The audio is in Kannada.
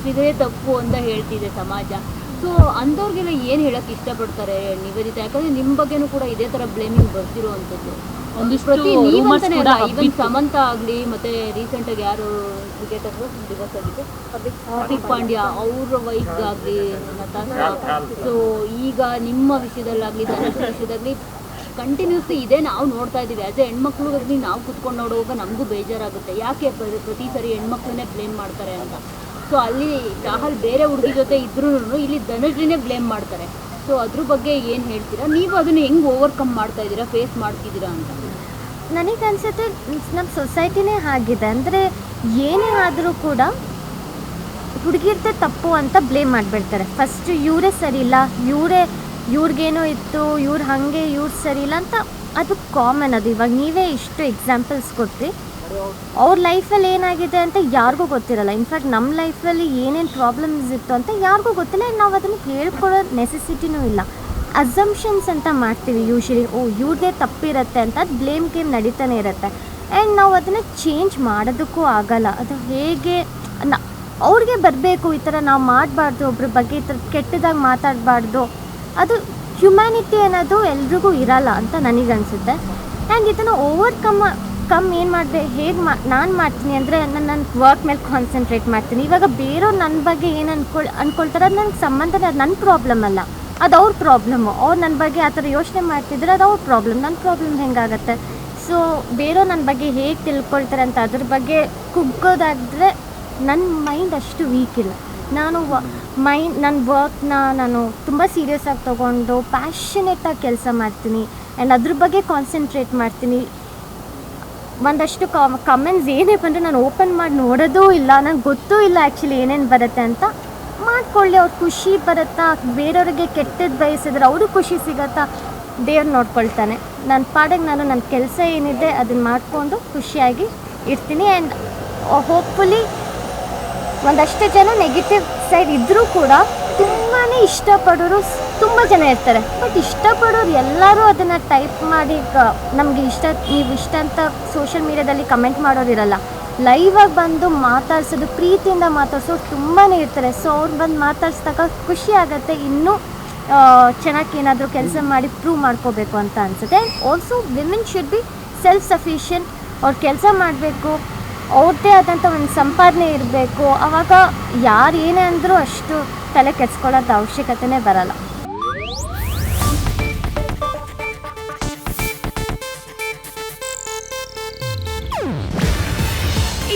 ತಪ್ಪಿದ್ರೆ ತಪ್ಪು ಅಂತ ಹೇಳ್ತಿದೆ ಸಮಾಜ. ಸೊ ಅಂಥವ್ರಿಗೆಲ್ಲ ಏನು ಹೇಳಕ್ ಇಷ್ಟಪಡ್ತಾರೆ ನಿವೇದಿತ? ಯಾಕಂದ್ರೆ ನಿಮ್ಮ ಬಗ್ಗೆನೂ ಕೂಡ ಇದೇ ಥರ ಬ್ಲೇಮಿಂಗ್ ಒಂದಿಷ್ಟು ನೀವಂತಾನೆ ಕೂಡ ಅಲ್ಲ ಇವನ್ ಸಮಂತ ಆಗಲಿ ಮತ್ತೆ ರೀಸೆಂಟ್ ಆಗಿ ಯಾರು ಕ್ರಿಕೆಟರ್ ದಿವಸ ಆಗಿದೆ ಹಾರ್ದಿಕ್ ಪಾಂಡ್ಯ ಅವ್ರ ವೈಫ್ ಆಗಲಿ ಸೊ ಈಗ ನಿಮ್ಮ ವಿಷಯದಲ್ಲಾಗಲಿ ಧನುಷ್ ವಿಷಯದಲ್ಲಿ ಕಂಟಿನ್ಯೂಸ್ಲಿ ಇದೇ ನಾವು ನೋಡ್ತಾ ಇದ್ದೀವಿ. ಅದೇ ಎ ಹೆಣ್ಮಕ್ಳಿಗಾಗಲಿ ನಾವು ಕುತ್ಕೊಂಡು ನೋಡುವಾಗ ನಮಗೂ ಬೇಜಾರಾಗುತ್ತೆ. ಯಾಕೆ ಪ್ರ- ಪ್ರತಿ ಸರಿ ಹೆಣ್ಮಕ್ಳನ್ನೇ ಬ್ಲೇಮ್ ಮಾಡ್ತಾರೆ ಅಂತ? ಸೊ ಅಲ್ಲಿ ರಾಹುಲ್ ಬೇರೆ ಹುಡುಗಿ ಜೊತೆ ಇದ್ರೂ ಇಲ್ಲಿ ಧನಶ್ರೀನೇ ಬ್ಲೇಮ್ ಮಾಡ್ತಾರೆ. ಸೊ ಅದ್ರ ಬಗ್ಗೆ ಏನು ಹೇಳ್ತೀರಾ? ನೀವು ಅದನ್ನು ಹೆಂಗೆ ಓವರ್ಕಮ್ ಮಾಡ್ತಾ ಇದ್ದೀರಾ ಫೇಸ್ ಮಾಡ್ತಿದ್ದೀರಾ ಅಂತ? ನನಗೆ ಅನಿಸುತ್ತೆ ನಮ್ಮ ಸೊಸೈಟಿನೇ ಆಗಿದೆ ಅಂದರೆ ಏನೇ ಆದರೂ ಕೂಡ ಹುಡುಗಿರ್ದೆ ತಪ್ಪು ಅಂತ ಬ್ಲೇಮ್ ಮಾಡಿಬಿಡ್ತಾರೆ. ಫಸ್ಟ್ ಇವರೇ ಸರಿ ಇಲ್ಲ, ಇವರೇ, ಇವ್ರಿಗೇನೋ ಇತ್ತು, ಇವ್ರು ಹಾಗೆ, ಇವ್ರು ಸರಿ ಇಲ್ಲ ಅಂತ ಅದು ಕಾಮನ್ ಅದು. ಇವಾಗ ನೀವೇ ಇಷ್ಟು ಎಕ್ಸಾಂಪಲ್ಸ್ ಕೊಟ್ರಿ. ಅವ್ರ ಲೈಫಲ್ಲಿ ಏನಾಗಿದೆ ಅಂತ ಯಾರಿಗೂ ಗೊತ್ತಿರಲ್ಲ. ಇನ್ಫ್ಯಾಕ್ಟ್ ನಮ್ಮ ಲೈಫಲ್ಲಿ ಏನೇನು ಪ್ರಾಬ್ಲಮ್ಸ್ ಇತ್ತು ಅಂತ ಯಾರಿಗೂ ಗೊತ್ತಿಲ್ಲ. ನಾವು ಅದನ್ನು ಹೇಳ್ಕೊಳ್ಳೋ ನೆಸೆಸಿಟಿನೂ ಇಲ್ಲ. ಅಸಂಪ್ಷನ್ಸ್ ಅಂತ ಮಾಡ್ತೀವಿ ಯೂಶ್ವಲಿ ಓ, ಇವ್ರಿಗೆ ತಪ್ಪಿರುತ್ತೆ ಅಂತ ಬ್ಲೇಮ್ ಗೇಮ್ ನಡೀತಾನೆ ಇರುತ್ತೆ. ಆ್ಯಂಡ್ ನಾವು ಅದನ್ನು ಚೇಂಜ್ ಮಾಡೋದಕ್ಕೂ ಆಗಲ್ಲ. ಅದು ಹೇಗೆ, ನ, ಅವ್ರಿಗೆ ಬರಬೇಕು ಈ ಥರ ನಾವು ಮಾಡಬಾರ್ದು, ಒಬ್ರ ಬಗ್ಗೆ ಈ ಥರ ಕೆಟ್ಟದಾಗಿ ಮಾತಾಡಬಾರ್ದು. ಅದು ಹ್ಯುಮ್ಯಾನಿಟಿ ಅನ್ನೋದು ಎಲ್ರಿಗೂ ಇರಲ್ಲ ಅಂತ ನನಗನ್ಸುತ್ತೆ. ಆ್ಯಂಡ್ ಇದನ್ನು ಓವರ್ಕಮ್ ಕಮ್ ಏನು ಮಾಡಿದೆ, ಹೇಗೆ ಮಾ, ನಾನು ಮಾಡ್ತೀನಿ ಅಂದರೆ ನಾನು ನನ್ನ ವರ್ಕ್ ಮೇಲೆ ಕಾನ್ಸಂಟ್ರೇಟ್ ಮಾಡ್ತೀನಿ. ಇವಾಗ ಬೇರೆಯವ್ರು ನನ್ನ ಬಗ್ಗೆ ಏನು ಅನ್ಕೊಳ್ ಅಂದ್ಕೊಳ್ತಾರೆ ಅದು ನನಗೆ ಸಂಬಂಧ ನನ್ನ ಪ್ರಾಬ್ಲಮ್ ಅಲ್ಲ. ಅದು ಅವ್ರ ಪ್ರಾಬ್ಲಮ್ಮು ಅವ್ರು ನನ್ನ ಬಗ್ಗೆ ಆ ಥರ ಯೋಚನೆ ಮಾಡ್ತಿದ್ರೆ ಅದು ಅವ್ರ ಪ್ರಾಬ್ಲಮ್ ನನ್ನ ಪ್ರಾಬ್ಲಮ್ ಹೆಂಗಾಗತ್ತೆ? ಸೊ ಬೇರೆಯವ್ರು ನನ್ನ ಬಗ್ಗೆ ಹೇಗೆ ತಿಳ್ಕೊಳ್ತಾರೆ ಅಂತ ಅದ್ರ ಬಗ್ಗೆ ಕುಗ್ಗೋದಾದರೆ ನನ್ನ ಮೈಂಡ್ ಅಷ್ಟು ವೀಕ್ ಇಲ್ಲ. ನಾನು ಮೈಂಡ್ ನನ್ನ ವರ್ಕ್ನ ನಾನು ತುಂಬ ಸೀರಿಯಸ್ ಆಗಿ ತೊಗೊಂಡು ಪ್ಯಾಷನೇಟಾಗಿ ಕೆಲಸ ಮಾಡ್ತೀನಿ. ಆ್ಯಂಡ್ ಅದ್ರ ಬಗ್ಗೆ ಕಾನ್ಸಂಟ್ರೇಟ್ ಮಾಡ್ತೀನಿ. ಒಂದಷ್ಟು ಕಮೆಂಟ್ಸ್ ಏನೇ ಬಂದರೆ ನಾನು ಓಪನ್ ಮಾಡಿ ನೋಡೋದೂ ಇಲ್ಲ, ನಂಗೆ ಗೊತ್ತೂ ಇಲ್ಲ ಆ್ಯಕ್ಚುಲಿ ಏನೇನು ಬರುತ್ತೆ ಅಂತ. ಮಾಡ್ಕೊಳ್ಳಿ, ಅವ್ರ ಖುಷಿ ಬರುತ್ತಾ? ಬೇರೆಯವ್ರಿಗೆ ಕೆಟ್ಟದ್ದು ಬಯಸಿದ್ರೆ ಅವರು ಖುಷಿ ಸಿಗುತ್ತಾ? ದೇವ್ರು ನೋಡ್ಕೊಳ್ತಾನೆ. ನನ್ನ ಪಾಡಿಗೆ ನಾನು ನನ್ನ ಕೆಲಸ ಏನಿದೆ ಅದನ್ನು ಮಾಡಿಕೊಂಡು ಖುಷಿಯಾಗಿ ಇರ್ತೀನಿ ಆ್ಯಂಡ್ ಹೋಪ್ಫುಲಿ ಒಂದಷ್ಟು ಜನ ನೆಗೆಟಿವ್ ಸೈಡ್ ಇದ್ದರೂ ಕೂಡ ತುಂಬಾ ಇಷ್ಟಪಡೋರು ತುಂಬ ಜನ ಇರ್ತಾರೆ. ಬಟ್ ಇಷ್ಟಪಡೋರು ಎಲ್ಲರೂ ಅದನ್ನು ಟೈಪ್ ಮಾಡಿ ನಮಗೆ ಇಷ್ಟ, ನೀವು ಇಷ್ಟ ಅಂತ ಸೋಷಿಯಲ್ ಮೀಡ್ಯಾದಲ್ಲಿ ಕಮೆಂಟ್ ಮಾಡೋರು ಇರಲ್ಲ. ಲೈವಾಗಿ ಬಂದು ಮಾತಾಡ್ಸೋದು, ಪ್ರೀತಿಯಿಂದ ಮಾತಾಡ್ಸೋರು ತುಂಬಾ ಇರ್ತಾರೆ. ಸೊ ಅವ್ರು ಬಂದು ಮಾತಾಡ್ಸಿದಾಗ ಖುಷಿ ಆಗುತ್ತೆ. ಇನ್ನೂ ಚೆನ್ನಾಗಿ ಏನಾದರೂ ಕೆಲಸ ಮಾಡಿ ಪ್ರೂವ್ ಮಾಡ್ಕೋಬೇಕು ಅಂತ ಅನಿಸುತ್ತೆ. Also women should be self sufficient ಅವ್ರು ಕೆಲಸ ಮಾಡಬೇಕು ಅವ್ರದ್ದೇ ಆದಂಥ ಒಂದು ಸಂಪಾದನೆ ಇರಬೇಕು. ಆವಾಗ ಯಾರು ಏನೇ ಅಂದರೂ ಅಷ್ಟು ತಲೆ ಕೆಡ್ಸ್ಕೊಳ್ಳೋದು ಅವಶ್ಯಕತೆನೇ ಬರಲ್ಲ.